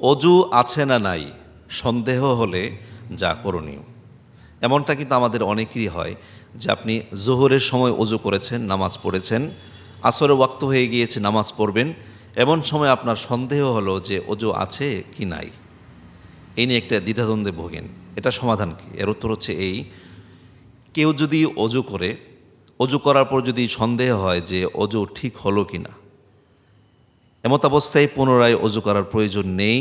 অজু আছে না নাই? সন্দেহ হলে যা করণীয়। এমনটা কিন্তু আমাদের অনেকেরই হয় যে আপনি জোহরের সময় অজু করেছেন, নামাজ পড়েছেন আসরে ওয়াক্ত হয়ে গিয়েছে, নামাজ পড়বেন। এমন সময় আপনার সন্দেহ হলো যে অজু আছে কি নাই? এই নিয়ে একটা দ্বিধাদ্বন্দ্বে ভোগেন। এটা সমাধান কি? এর উত্তর হচ্ছে এই, কেউ যদি অজু করে, অজু করার পর যদি সন্দেহ হয় যে অজু ঠিক হলো কি না এমত অবস্থায় পুনরায় অজু করার প্রয়োজন নেই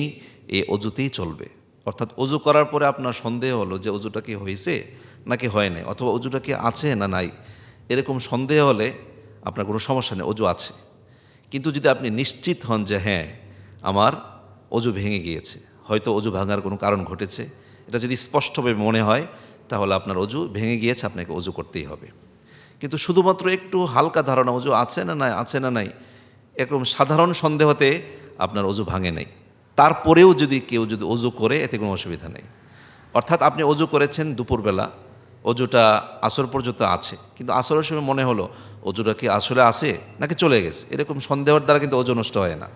এই অজুতেই চলবে। অর্থাৎ অজু করার পরে আপনার সন্দেহ হলো যে অজুটা কি হয়েছে নাকি হয় নাই, অথবা অজুটা কি আছে না নাই, এরকম সন্দেহ হলে আপনার কোনো সমস্যা নেই, অজু আছে। কিন্তু যদি আপনি নিশ্চিত হন যে হ্যাঁ আমার অজু ভেঙে গিয়েছে, হয়তো অজু ভাঙার কোনো কারণ ঘটেছে, এটা যদি স্পষ্টভাবে মনে হয়, তাহলে আপনার অজু ভেঙে গিয়েছে, আপনাকে অজু করতেই হবে। কিন্তু শুধুমাত্র একটু হালকা ধারণা, অজু আছে না নাই, আছে না নাই এরকম সাধারণ সন্দেহতে আপনার অজু ভাঙে নাই। তারপরেও যদি কেউ যদি অজু করে, এতে কোনো অসুবিধা নেই। অর্থাৎ আপনি অজু করেছেন দুপুরবেলা, অজুটা আসর পর্যন্ত আছে, কিন্তু আসরের সময় মনে হলো, অজুটা কি আসলে আছে নাকি চলে গেছে? এরকম সন্দেহের দ্বারা কিন্তু অজু নষ্ট হয় না।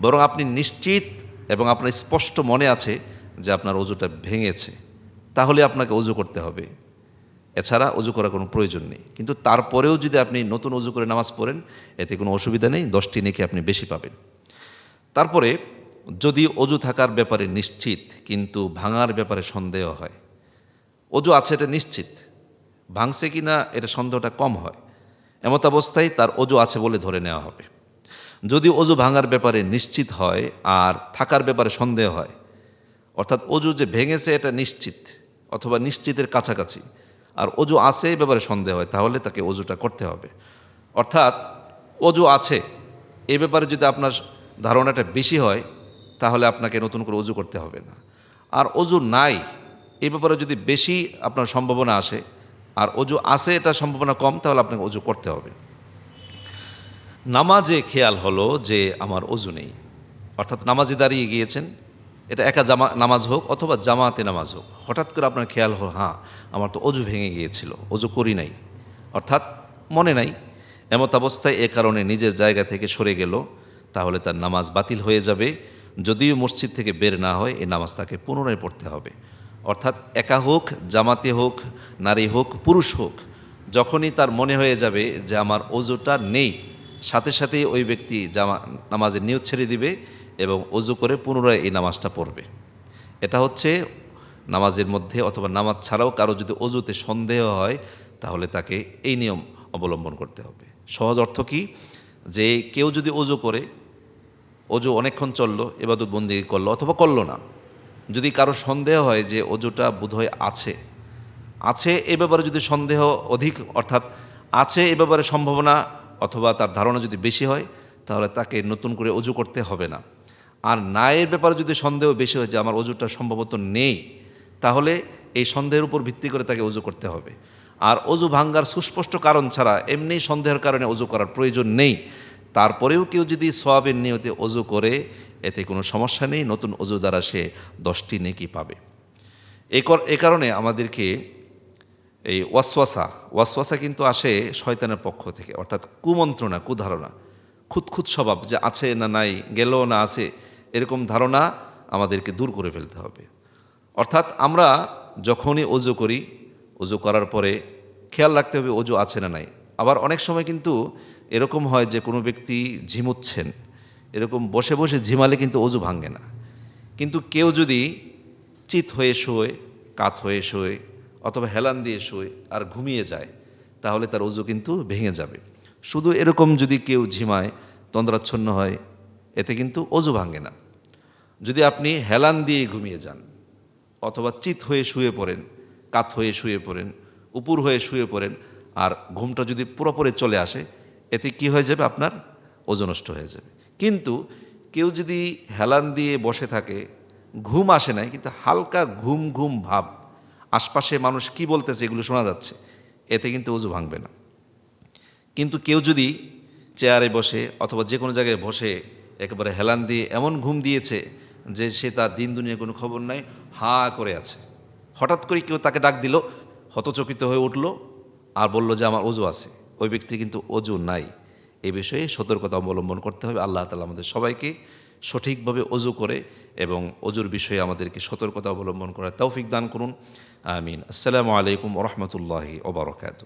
বরং আপনি নিশ্চিত এবং আপনার স্পষ্ট মনে আছে যে আপনার অজুটা ভেঙেছে। তাহলে আপনাকে অজু করতে হবে। এছাড়া অজু করার কোনো প্রয়োজন নেই। কিন্তু তারপরেও যদি আপনি নতুন অজু করে নামাজ পড়েন, এতে কোনো অসুবিধা নেই, দশটি নেকি আপনি বেশি পাবেন। তারপরে যদি অজু থাকার ব্যাপারে নিশ্চিত, কিন্তু ভাঙার ব্যাপারে সন্দেহ হয় অজু আছে এটা নিশ্চিত, ভাঙছে কি না এটা সন্দেহটা কম হয়, এমত অবস্থায় তার অজু আছে বলে ধরে নেওয়া হবে। যদি অজু ভাঙার ব্যাপারে নিশ্চিত হয় আর থাকার ব্যাপারে সন্দেহ হয়, অর্থাৎ অজু যে ভেঙেছে এটা নিশ্চিত, অথবা নিশ্চিতের কাছাকাছি আর অজু আছে এই ব্যাপারে সন্দেহ হয়, তাহলে তাকে অজুটা করতে হবে। অর্থাৎ, অজু আছে, এ ব্যাপারে যদি আপনার ধারণাটা বেশি হয়, তাহলে আপনাকে নতুন করে অজু করতে হবে না। আর অজু নাই, এ ব্যাপারে যদি বেশি আপনার সম্ভাবনা আসে, আর অজু আছে এটা সম্ভাবনা কম, তাহলে আপনাকে অজু করতে হবে। নামাজে খেয়াল হলো যে আমার অজু নেই। অর্থাৎ নামাজে দাঁড়িয়ে গিয়েছেন এটা একা জামা, নামাজ হোক অথবা জামাতে নামাজ হোক। হঠাৎ করে আপনার খেয়াল হল হ্যাঁ আমার তো অজু ভেঙে গিয়েছিল, অজু করি নাই। অর্থাৎ মনে নাই। এমত অবস্থায় এ কারণে নিজের জায়গা থেকে সরে গেল, তাহলে তার নামাজ বাতিল হয়ে যাবে। যদিও মসজিদ থেকে বের না হয় এই নামাজ তাকে পুনরায় পড়তে হবে। অর্থাৎ একা হোক, জামাতে হোক, নারী হোক, পুরুষ হোক, যখনই তার মনে হয়ে যাবে যে আমার অজুটা নেই সাথে সাথে ওই ব্যক্তি জামা, নামাজের নিয়ত ছেড়ে দিবে এবং অজু করে পুনরায় এই নামাজটা পড়বে। এটা হচ্ছে নামাজের মধ্যে অথবা নামাজ ছাড়াও কারও যদি অজুতে সন্দেহ হয়, তাহলে তাকে এই নিয়ম অবলম্বন করতে হবে। সহজ অর্থ কি? যে কেউ যদি অজু করে, অজু অনেকক্ষণ চলল এবাদত বন্দি করল অথবা করল না, যদি কারও সন্দেহ হয় যে অজুটা বোধহয় আছে আছে এ ব্যাপারে যদি সন্দেহ অধিক অর্থাৎ আছে এ ব্যাপারে সম্ভাবনা অথবা তার ধারণা যদি বেশি হয়, তাহলে তাকে নতুন করে অজু করতে হবে না। আর নায়ের ব্যাপারে যদি সন্দেহ বেশি হয় যে আমার অজুটা সম্ভবত নেই, তাহলে এই সন্দেহের উপর ভিত্তি করে তাকে অজু করতে হবে। আর অজু ভাঙ্গার সুস্পষ্ট কারণ ছাড়া এমনি সন্দেহের কারণে অজু করার প্রয়োজন নেই। তারপরেও কেউ যদি সোয়াবের নিয়তে অজু করে, এতে কোনো সমস্যা নেই, নতুন অজু দ্বারা সে দশটি নেকি পাবে। এ কারণে আমাদেরকে এই ওয়াসওয়াসা ওয়াসওয়াসা কিন্তু আসে শয়তানের পক্ষ থেকে, অর্থাৎ কুমন্ত্রণা, কুধারণা, খুঁতখুত স্বভাব যে আছে না নাই, গেল না আছে, এরকম ধারণা আমাদেরকে দূর করে ফেলতে হবে। অর্থাৎ আমরা যখনই অজু করি অজু করার পরে খেয়াল রাখতে হবে অজু আছে না নাই। আবার অনেক সময় কিন্তু এরকম হয় যে কোনো ব্যক্তি ঝিমুচ্ছেন, এরকম বসে বসে ঝিমালে কিন্তু অজু ভাঙে না। কিন্তু কেউ যদি চিত হয়ে শোয়, কাত হয়ে শোয় অথবা হেলান দিয়ে শোয় আর ঘুমিয়ে যায়, তাহলে তার অজু কিন্তু ভেঙে যাবে। শুধু এরকম যদি কেউ ঝিমায়, তন্দ্রাচ্ছন্ন হয়, এতে কিন্তু অজু ভাঙে না। যদি আপনি হেলান দিয়ে ঘুমিয়ে যান, অথবা চিত হয়ে শুয়ে পড়েন, কাত হয়ে শুয়ে পড়েন, উপুর হয়ে শুয়ে পড়েন, আর ঘুমটা যদি পুরোপুরি চলে আসে, এতে কি হয়ে যাবে আপনার? ওজন নষ্ট হয়ে যাবে। কিন্তু কেউ যদি হেলান দিয়ে বসে থাকে, ঘুম আসে নাই, কিন্তু হালকা ঘুম ঘুম ভাব আশপাশে মানুষ কি বলতেছে এগুলো শোনা যাচ্ছে। এতে কিন্তু অজু ভাঙবে না। কিন্তু কেউ যদি চেয়ারে বসে অথবা যে কোনো জায়গায় বসে একেবারে হেলান দিয়ে এমন ঘুম দিয়েছে যে সে তার দিন দুনিয়া কোনো খবর নাই, হা করে আছে। হঠাৎ করে কেউ তাকে ডাক দিল, হতচকিত হয়ে উঠল আর বলল যে, আমার অজু আছে। ওই ব্যক্তি কিন্তু অজু নাই। এ বিষয়ে সতর্কতা অবলম্বন করতে হবে। আল্লাহ তালা আমাদের সবাইকে সঠিকভাবে অজু করে এবং অজুর বিষয়ে আমাদেরকে সতর্কতা অবলম্বন করার তৌফিক দান করুন। আমিন। আসসালামু আলাইকুম রহমতুল্লাহি ওবরকাতু